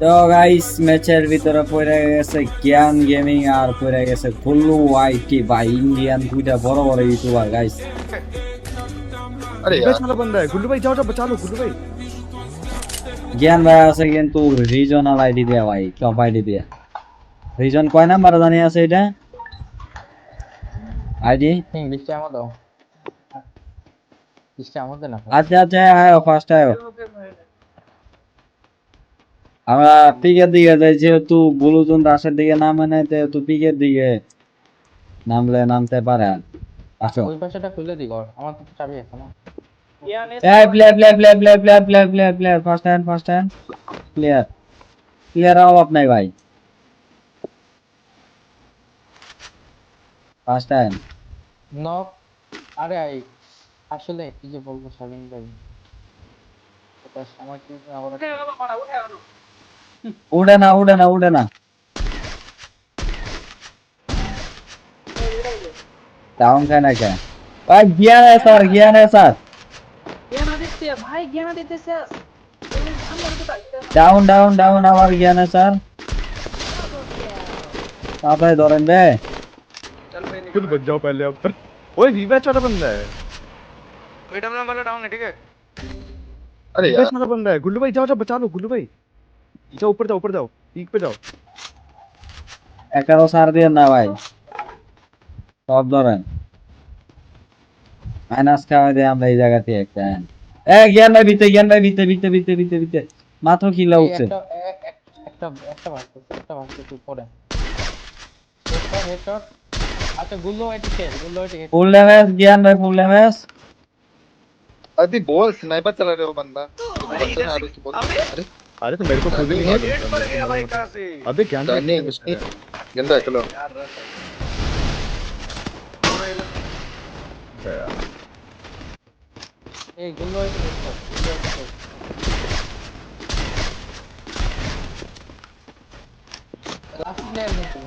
তো গাইস ম্যাচের ভিতরে পড়ে গেছে জ্ঞান গেমিং আর পড়ে গেছে কুল্লু আইটি বা ইন্ডিয়ান দুইটা বড় বড় ইউটিউবার গাইস জ্ঞান ভাই আছে কিন্তু রিজনাল আইডি দিয়া ভাই টপ আইডি দিয়া। রিজন কয় নাম্বার জানি আছে এটা? আইডি আমার দাও। আমার আচ্ছা আচ্ছা আয় ফার্স্ট আয়। আমরা পিকের দিকে যাই যেহেতু বুলুতুন রাশের দিকে নামে নাই যেহেতু পিকের দিকে নামলে নামতে পারে আসো। ওই পাশেটা খুলে দি ঘর আমার তো চাবি আছে না এই player player player player player player player player first hand first hand player player অভাব নাই ভাই। ফার্স্ট হ্যান্ড নক আরে আই আসলে কি যে বলব ভাই? এটা আমার কি না उड़ना उड़ना उड़ना। टाउन का ना क्या? भाई ज्ञान है सर ज्ञान है सर ज्ञानादित्य भाई Gyanaditya sir down down down आवाज़ गया ना सर आप है दौरान बे खुद बच जाओ पहले अब पर। ओए वीवा छोटा बंदा है। कोई वेट वाला डाउन है ठीक है? अरे यार। छोटा बंदा है। गुल्लू भाई जाओ जाओ बचा लो गुल्लू भाई। जाओ ऊपर जाओ ऊपर जाओ पीक पे जाओ একারো সার দিয়ে না ভাই সব ধরেন মাইনাস খাওয়াই দেয় আমরা এই জায়গা থেকে একটা এ জ্ঞান ভাই ভিতে জ্ঞান ভাই ভিতে ভিতে ভিতে ভিতে ভিতে মাত্র কিলা এই উঠছে একটা এ- এক- একটা একটা ভাগ একটা ভাগ তুই পড়ে হেডশট হেডশট আচ্ছা গুল্লো আইটি শেষ গুল্লো আইটি হেড ফুল ড্যামেজ জ্ঞান ভাই ফুল ড্যামেজ अभी बोल स्नाइपर चला रहे हो बंदा बंदा ना आरुषि बोल अरे अरे तो मेरे को खुद ही नहीं अबे क्या तो नहीं गंदा चलो।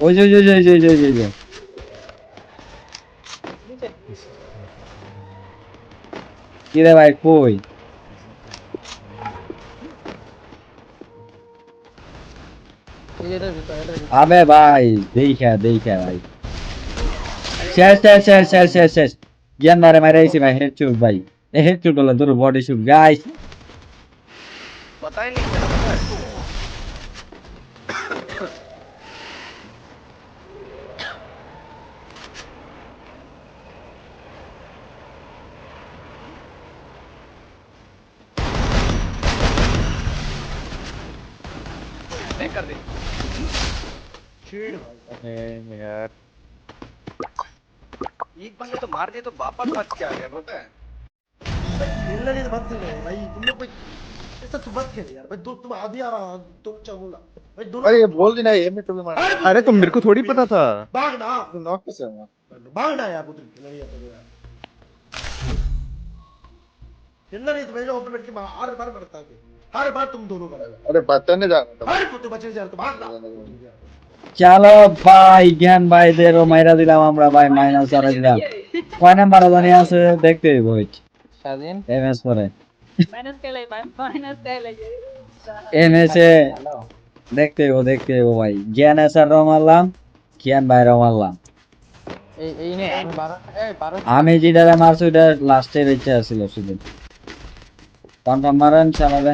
ओ जो जो जो जो जो जो কি রে ভাই কই আবে ভাই দেখা দেখা ভাই। শেষ শেষ শেষ শেষ শেষ শেষ। জ্ঞান মারে মারে আইছি ভাই হেড চুট ভাই। এ হেড চুট হলো তোর বডি শুট গাইস यार। एक बंदे तो मार दिए तो वापस मत क्या गया पता है? खेलना नहीं तो खेलो भाई तुम लोग ऐसा तुम मत खेलो यार भाई दो तुम आधी आ रहा तुम चमूला भाई दोनों अरे बोल देना ये मैं तुम्हें मार। अरे तुम मेरे को थोड़ी पता था। भाग ना नॉक कैसे हुआ। भाग ना यार पुत्र। नहीं आता तो यार खेलना नहीं तो मेरे ओपन बैठ के मार हर बार करता है। हर बार तुम दोनों करोगे। अरे बचाने जा रहा था हर को तो बचे जा तो भाग ना চলো ভাই জ্ঞান ভাইদেরও মাইরা দিলাম আমরা ভাই মাইনাস দিলাম। কয় নাম্বার জানি আছে? দেখতে হইব স্বাধীন? এমএস পরে। মাইনাস ভাই মাইনাস এমএস এ দেখতে হইব দেখতে হইব ভাই। জ্ঞান এসার রং মারলাম জ্ঞান ভাই রং মারলাম। এই এই নে আমি যেটা মারছি ওটা লাস্টে বেঁচে আসছিল শুধু কনফার্ম মারেন চালাবে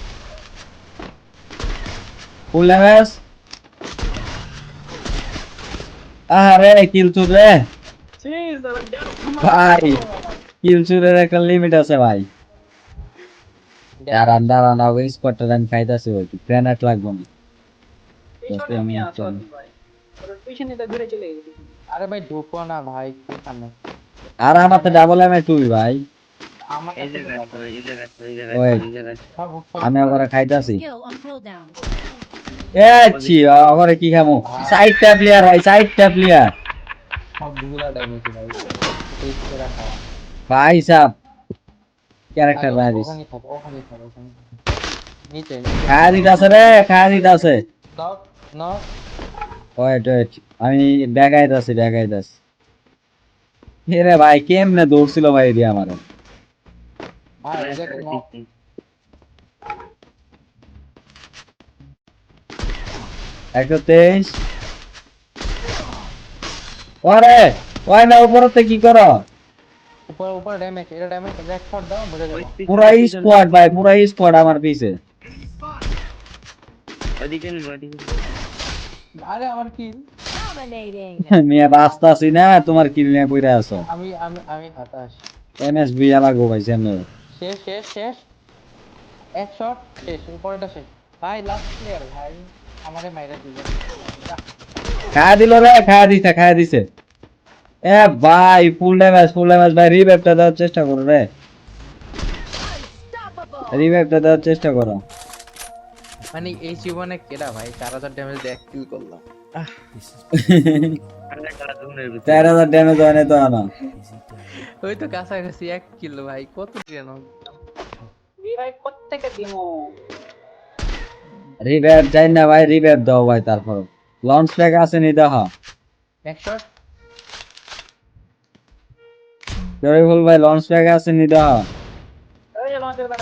ফুল ড্যামেজ আরে কিল রে ভাই কিল চুরের একটা লিমিট আছে ভাই। দাঁড়ান দাঁড়ান ওই স্পটটা দান খাইতেছে ওই গ্রেনেড লাগবো না। আমি আরে ভাই ঢুকো না ভাই এখানে আর আমার তো ডাবল এম তুই ভাই। আমি আবার খাইতেছি। Skill on এ ছি কি খামো? সাইডটা প্লেয়ার ভাই সাইডটা প্লেয়ার ভাই সাহ ক্যারেক্টার ভাই দিস। খায়া দিতাছে রে, খায়া নক নক ওয়েট ওয়েট, আমি দেখাইতাছি দেখাইতাছি এরে ভাই, কেমনে দৌড়ছিল ভাই দিয়ে আমার ভাই এটা একটা নক একশো তেইশ। ওরে ওই না উপরতে কি করো? উপর উপর ড্যামেজ এটা ড্যামেজ এক শট দাও মরে যাবে পুরা স্কোয়াড ভাই পুরা স্কোয়াড আমার পিছে। ওদিকে নিবো, ওদিকে নিবো। আরে আমার কি মিয়া রাস্তা আছি না তোমার কিল নিয়ে পইরা আছো। আমি আমি আমি হতাশ। এমএসবি লাগো ভাই সামনে শেষ শেষ শেষ। এক শট শেষ উপরেটা শেষ। ভাই লাস্ট প্লেয়ার ভাই। আমারে মাইরা খায়া দিল রে খায়া দিছে খায়া দিছে। এ ভাই ফুল ড্যামেজ ফুল ড্যামেজ ভাই রিভাইভটা দেওয়ার চেষ্টা করো রে. রিভাইভটা দেওয়ার চেষ্টা করো। মানে এই জীবনে কেডা ভাই? চার হাজার ড্যামেজ দিয়ে কিল করলাম। চার হাজার ড্যামেজ হয় না তো না ওই তো কাছাকাছি এক কিল ভাই কত দিন ভাই কোত্থেকে দিমো রিভাইভ চাই না ভাই রিভাইভ দাও ভাই তারপর। লঞ্চ প্যাক আছে নি দেখা। এক শট জরিফুল ভাই লঞ্চ প্যাক আছে নি দেখা।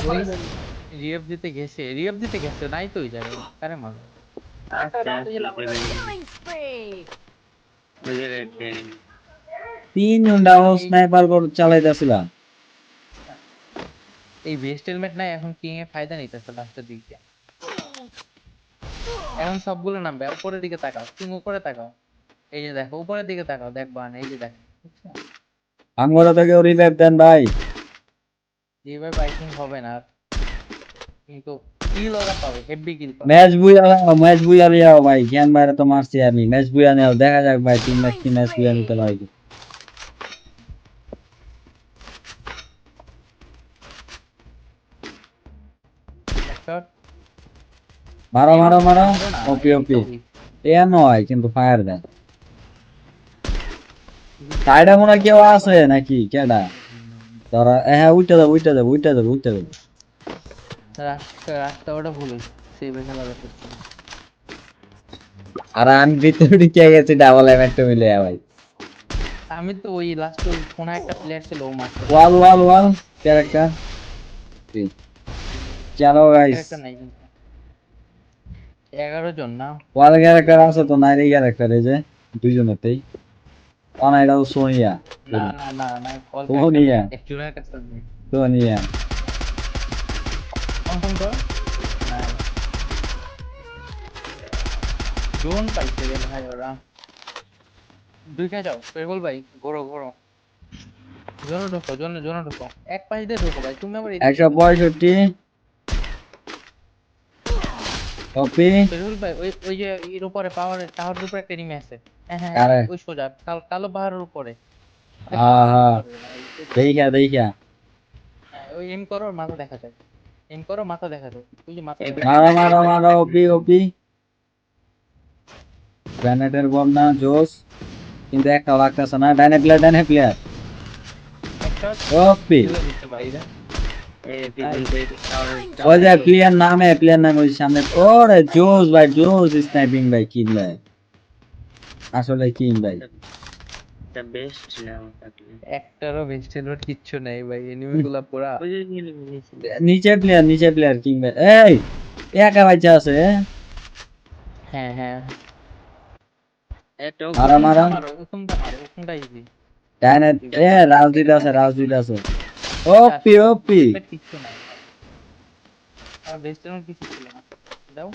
করে রিয়েভ দিতে গেছে রিয়েভ দিতে গেছে নাই তো ওই জায়গায়। কারে মারো enemy। তিন ডাবল স্নাইপার করে চালাইতেছিলাম এই বেস্ট হেলমেট নাই এখন কিং এর ফায়দা নিতেছে লাস্টের দিক দিয়ে। এখন সবগুলো নামবে উপরের দিকে তাকাও কিং উপরে তাকাও। এই যে দেখো উপরের দিকে তাকাও দেখবা না এই যে দেখো? আঙ্গুরা থেকে রিভাইভ দেন ভাই। যেভাবে বাইকিং হবে না। কিন্তু কিল ওরা পাবে heavy kill match booyah match booyah Leão ভাই জ্ঞান বাইরে তো মারছি আমি। ম্যাচ বুইয়া নেও দেখা যাক ভাই তিন ম্যাচ কি ম্যাচ বুইয়া নিতে পারি মারো মারো মারো। ওপি ওপি। এ নয় কিন্তু ফায়ার দেয়। সাইডে মনে কেউ আছে নাকি? কেডা? ধরা হ্যাঁ উইটা যাবে উইটা যাবে উইটা যাবে উইটা যাবে রাস্তা ওটা ভুল। আর আমি ভিতরে ঢুকে গেছি ডাবল এভেন্ট মিলে ভাই আমি তো ওই লাস্ট কোন একটা প্লেয়ার ছিল ও মারছে। ওয়াল ওয়াল ওয়াল ক্যারেক্টার চলো গাইস ক্যারেক্টার নাই। এগারো জন না? ওয়াল ক্যারেক্টার আছে তো নাইরি ক্যারেক্টার এই যে দুইজনেতেই। অনাইটাও সোনিয়া। না না সোনিয়া। কনফার্ম কর জোন পাইছে রে ভাই ওরা। দুই খাই যাও পেরবল ভাই ঘোরো ঘোরো জোনে ঢোকো জোনে জোনে ঢোকো। এক পাশ দিয়ে ঢোকো ভাই তুমি আবার একশো পঁয়ষট্টি। কপি পেরবল ভাই ওই ওই যে এর উপরে পাওয়ার টাওয়ারের উপরে একটা এনিমি আছে হ্যাঁ হ্যাঁ ওই সোজা কাল কালো পাহাড়ের উপরে হ্যাঁ হ্যাঁ দেখিয়া দেখিয়া ওই এম করো মাথা দেখা যায় এম করো মাথা দেখা যায় ওই যে মাথা মারো মারো মারো ওপি ওপি গ্রানেটের বম না জোস কিন্তু একটা লাগতেছে না ডাইনে প্লেয়ার ডাইনে প্লেয়ার ওপি ওই যে প্লেয়ার নামে প্লেয়ার নামে ওই সামনে ওরে জোস ভাই জোস স্নাইপিং ভাই কিন ভাই? আসলে কিন ভাই। একটারও বেস্ট কিচ্ছু নেই ভাই এনিমি গুলা পুরা। নিচে প্লেয়ার নিচে প্লেয়ার কিং ভাই। এই একা বাচ্চা আছে এ? হ্যাঁ হ্যাঁ। মারা মারা। এ রাজদীপ আছে রাজদীপ আছে। ওপি ওপি কিচ্ছু নাই। আর কিছু ছিল না। দাও.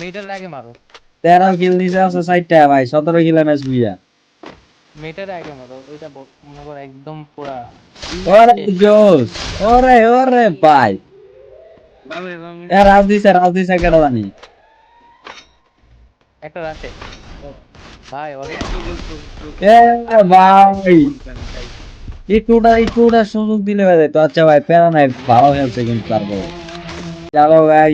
মেটার আগে মারো। তেরো কিল নিচে আছে সাইডটা ভাই সতেরো কিলো ম্যাচ বুইয়া মেটার আগে মারো ওইটা মনে করো একদম পুরা ওরে জোস ওরে ওরে ভাই। এ রাজ দিছে রাজ দিছে কেডা জানি। একটা রাশে ভাই ওরে এ ভাই। একটুটা একটুটা সুযোগ দিলে ভাই তো আচ্ছা ভাই প্যারা নাই ভালো খেলছে কিন্তু তারপর। চলো ভাই।